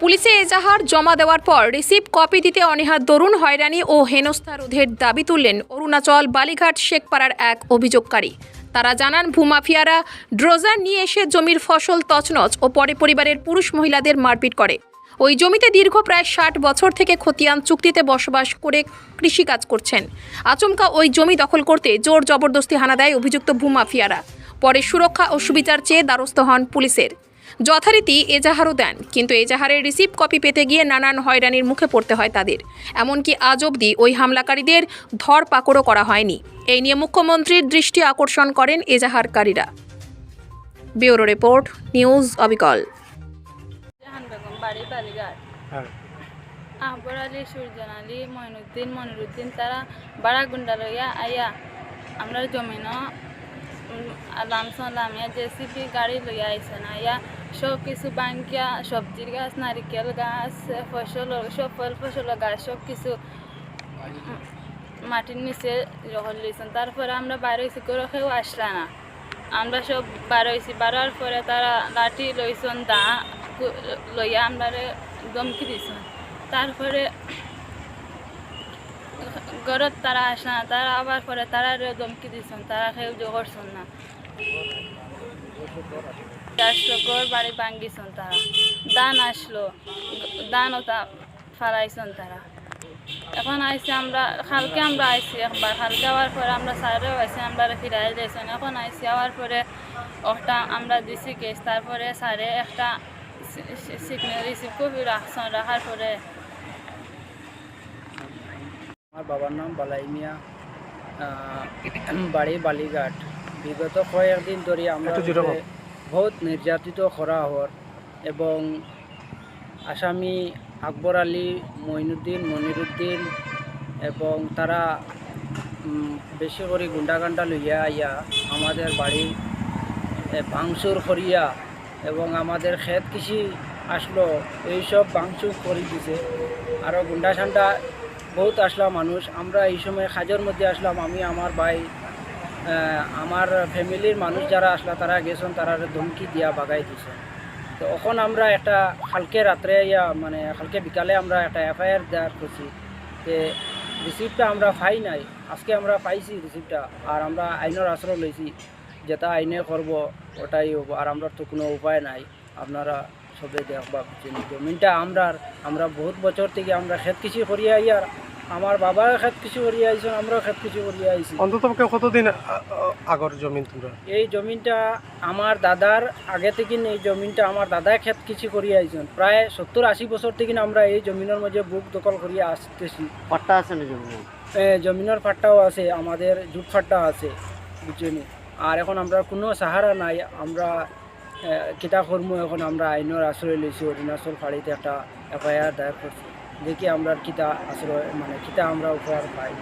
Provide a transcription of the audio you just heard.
পুলিশে এজাহার জমা দেওয়ার পর রিসিভ কপি দিতে অনীহা দরুণ হয়রানি ও হেনস্থা রোধের দাবি তুললেন অরুণাচল বালিঘাট শেখপাড়ার এক অভিযোগকারী। তারা জানান ভূমাফিয়ারা ড্রোজার নিয়ে এসে জমির ফসল তছনছ ও পরে পরিবারের পুরুষ মহিলাদের মারপিট করে। ওই জমিতে দীর্ঘ প্রায় ষাট বছর থেকে খতিয়ান চুক্তিতে বসবাস করে কৃষিকাজ করছেন। আচমকা ওই জমি দখল করতে জোর জবরদস্তি হানা দেয় অভিযুক্ত ভূমাফিয়ারা পরে সুরক্ষা ও সুবিচার চেয়ে দ্বারস্থ হন পুলিশের। যথারীতি এজাহারও দেন কিন্তু এজাহারের রিসিভ কপি পেতে গিয়ে নানান হয়রানির মুখে পড়তে হয় তাদের। এমনকি আজ অবধি ওই হামলাকারীদের ধর পাকড়ও করা হয়নি। এই নিয়ে মুখ্যমন্ত্রীর দৃষ্টি আকর্ষণ করেন এজাহারকারীরা। ব্যুরো রিপোর্ট নিউজ অবিকল। জাহান বেগম বাড়ি হ্যাঁ। আহবর আলী সুরজান আলী মইনুদ্দিন মনিরুদ্দিন তারা বাড়া গুন্ডা লইয়া আইয়া আমরা জমিন লামসন লামিয়া জেসিপি গাড়ি লইয়া আইসেন আইয়া সব কিছু বাঙ্কিয়া সবজির গাছ নারিকেল গাছ ফসল সব ফল ফসল গাছ সব কিছু মাটির নিচে যখন লইছেন তারপরে আমরা বাইরে হয়েছি করে কেউ আসলা না। আমরা সব বার হয়েছি বাড়ার পরে তারা লাঠি লইছন দা লইয়া আমরা দমকি দিছেন। তারপরে ঘরত তারা আসে না তারা আবার পরে তারা দমকি দিছেন তারা কেউ জো না। আসলো ঘর বাড়ি ভাঙ্গিছেন তারা দান আসলো, দান ওটা ফালাইছেন তারা এখন আইসি আমরা কালকে আমরা আইসি একবার কালকে আওয়ার পরে আমরা স্যারেও আইসি আমরা ফিরাই দিয়েছেন এখন আইসি আওয়ার পরে একটা আমরা দিছি কেস তারপরে স্যারে একটা সিগনেল রিসিভ কপি রাখছেন রাখার পরে আমার বাবার নাম বালাই মিয়া বাড়ি বালিঘাট। বিগত কয়েকদিন ধরে আমরা বহুত নির্যাতিত করা হর এবং আসামি আকবর আলী মইনুদ্দিন মনিরুদ্দিন এবং তারা বেশি করে গুন্ডাগান্ডা লইয়া আইয়া আমাদের বাড়ি ভাঙচুর করিয়া এবং আমাদের ক্ষেত কৃষি আসলো এইসব ভাঙচুর করে দিছে। আরও গুন্ডা সান্ডা বহুত আসলাম মানুষ। আমরা এই সময় কাজের মধ্যে আসলাম। আমি, আমার ভাই আমার ফ্যামিলির মানুষ যারা আসলা, তারা গেছেন, তারা ধমকি দিয়া বাগাই দিছে। তো এখন আমরা একটা, কালকে রাত্রে ইয়া মানে কালকে বিকালে আমরা একটা এফআইআর দেওয়ার করছি। যে রিসিপ্টটা আমরা পাই নাই। আজকে আমরা পাইছি রিসিপ্টটা আর আমরা আইনের আশ্রয় লইছি যেটা আইনে করব, ওটাই হব। আর আমরা তো কোনো উপায় নাই। আপনারা সবে দেখবা জমিনটা আমরা আমরা বহুত বছর থেকে আমরা ক্ষেত কৃষি করিয়া আইয়ার আমার বাবা ক্ষেত কিছু করিয়া আইছেন আমরাও খেত কিছু করিয়া আইছি। অন্তত কতদিন আগর জমিন তোমরা এই জমিনটা আমার দাদার আগে থেকে এই জমিনটা আমার দাদাই ক্ষেত কিছু করিয়া আইছেন প্রায় সত্তর আশি বছর থেকে আমরা এই জমিনের মধ্যে বুক দখল করিয়া আসতেছি। পাট্টা আছে না জমি এ, জমিনের ফাট্টাও আছে আমাদের জুট ফাট্টা আছে বুঝছেনি? আর এখন আমরা কোনো সাহারা নাই আমরা কিতা কর্ম এখন আমরা আইনের আশ্রয় লইছি অরুণাচল ফাড়িতে একটা এফআইআর দায়ের করছি। দেখি আমরা কিতা আশ্রয় মানে কিতা আমরা উপহার পাই।